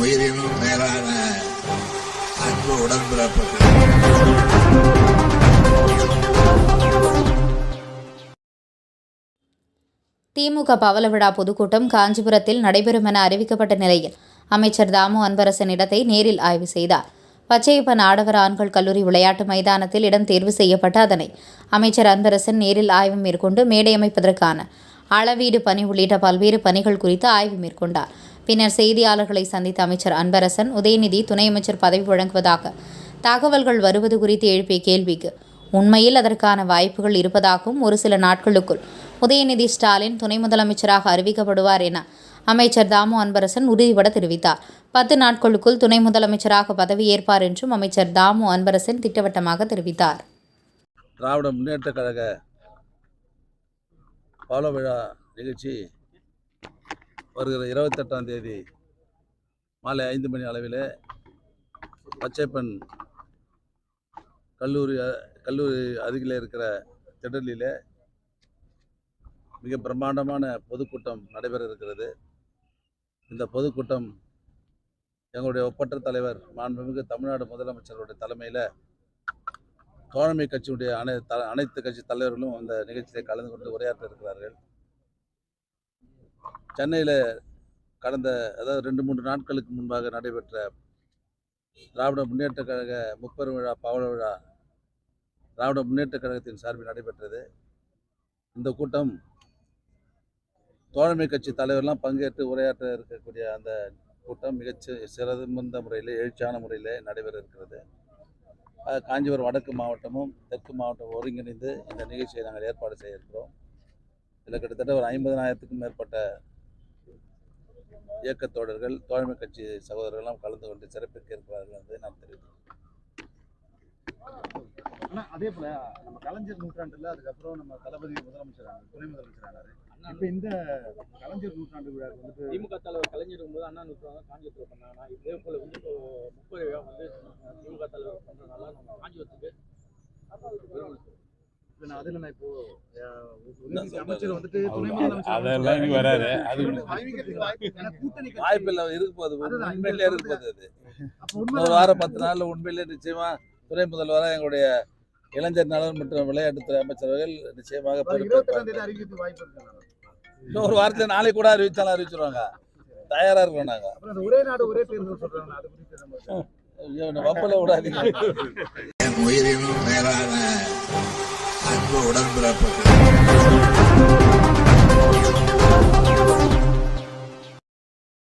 உயிரினும் மேலான அன்பு உடன்பிறப்புகள். திமுக பவள விழா பொதுக்கூட்டம் காஞ்சிபுரத்தில் நடைபெறும் என அறிவிக்கப்பட்ட நிலையில் அமைச்சர் தாமு அன்பரசன் இடத்தை நேரில் ஆய்வு செய்தார். பச்சையப்பன் ஆடவர் ஆண்கள் கல்லூரி விளையாட்டு மைதானத்தில் இடம் தேர்வு செய்யப்பட்ட அதனை அமைச்சர் அன்பரசன் நேரில் ஆய்வு மேற்கொண்டு மேடை அமைப்பதற்கான அளவீடு பணி உள்ளிட்ட பல்வேறு பணிகள் குறித்து ஆய்வு மேற்கொண்டார். பின்னர் செய்தியாளர்களை சந்தித்த அமைச்சர் அன்பரசன் உதயநிதி துணை அமைச்சர் பதவி வழங்குவதாக. தகவல்கள் வருவது குறித்து எழுப்பிய கேள்விக்கு உண்மையில் அதற்கான வாய்ப்புகள் இருப்பதாகவும் ஒரு சில நாட்களுக்குள் உதயநிதி ஸ்டாலின் துணை முதலமைச்சராக அறிவிக்கப்படுவார் என அமைச்சர் தாமு அன்பரசன் உறுதிபட தெரிவித்தார். பத்து நாட்களுக்குள் துணை முதலமைச்சராக பதவியேற்பார் என்றும் அமைச்சர் தாமு அன்பரசன் திட்டவட்டமாக தெரிவித்தார். திராவிட முன்னேற்ற கழக பால விழா நிகழ்ச்சி வருகிற இருபத்தெட்டாம் தேதி மாலை ஐந்து மணி அளவில் பச்சைப்பன் கல்லூரி கல்லூரி அருகில் இருக்கிற திடலில் மிக பிரம்மாண்டமான பொதுக்கூட்டம் நடைபெற இருக்கிறது. இந்த பொதுக்கூட்டம் எங்களுடைய ஒப்பற்ற தலைவர் மாண்புமிகு தமிழ்நாடு முதலமைச்சருடைய தலைமையில் தோழமை கட்சியுடைய அனை அனைத்து கட்சி தலைவர்களும் அந்த நிகழ்ச்சியில் கலந்து கொண்டு உரையாற்ற இருக்கிறார்கள். சென்னையில் கடந்த அதாவது ரெண்டு மூன்று நாட்களுக்கு முன்பாக நடைபெற்ற திராவிட முன்னேற்றக் கழக முப்பெரும் விழா பவள விழா திராவிட முன்னேற்றக் கழகத்தின் சார்பில் நடைபெற்றது. இந்த கூட்டம் தோழமை கட்சி தலைவர்லாம் பங்கேற்று உரையாற்ற இருக்கக்கூடிய அந்த கூட்டம் மிகச்சி சிறந்த முறையில் எழுச்சியான முறையில் நடைபெற இருக்கிறது. காஞ்சிபுரம் வடக்கு மாவட்டமும் தெற்கு மாவட்டம் ஒருங்கிணைந்து இந்த நிகழ்ச்சியை நாங்கள் ஏற்பாடு செய்ய இருக்கிறோம் இதில் கிட்டத்தட்ட ஒரு ஐம்பதனாயிரத்துக்கும் மேற்பட்ட இயக்கத் தோழர்கள் தோழமை கட்சி சகோதரர்கள்லாம் கலந்து கொண்டு சிறப்பிக்க இருக்கிறார்கள் என்பதை நான் தெரிவிக்கிறேன். ஆனா அதே போல நம்ம கலைஞர் நூற்றாண்டுல அதுக்கப்புறம் நம்ம தளபதி முதலமைச்சர் துணை முதலமைச்சர் ஆனாரு. இப்ப இந்த கலைஞர் நூற்றாண்டு விழாக்கு வந்துட்டு திமுக தலைவர் கலைஞர் இருக்கும்போது அண்ணா நூற்றாண்டு காஞ்சிபுரத்தில் பண்ணாங்க. இதே போல வந்து இப்போ முப்பது விழா வந்து திமுக தலைவர் பண்றதுனால நம்ம காஞ்சிபுரத்துக்கு. அதெல்லாம் இங்க வராது. அது வாய்ப்பில்லை இருக்க போது அதுதான், உண்மையிலே இருக்க போகுது அது. இன்னொரு உண்மைதான். வாரம் பத்து நாளில் உண்மையிலே நிச்சயமா துணை முதல்வராக எங்களுடைய இளைஞர் நலன் மற்றும் விளையாட்டுத்துறை அமைச்சர்கள் நிச்சயமாக வர இருபத்தெட்டாம் தேதி பொறுப்பேற்பார்கள் அறிவிக்கிறது வாய்ப்பு இருக்கு. இன்னொரு வாரத்தை நாளைக்கு கூட அறிவிச்சாலும் அறிவிச்சிருவாங்க. தயாரா இருக்கோம் நாங்க. ஒரே நாடு ஒரே தேர்தல் சொல்றாங்க. வம்பல விடாதீங்க. உயிரினும் மேலான அன்பு உடன்பிறப்புகள்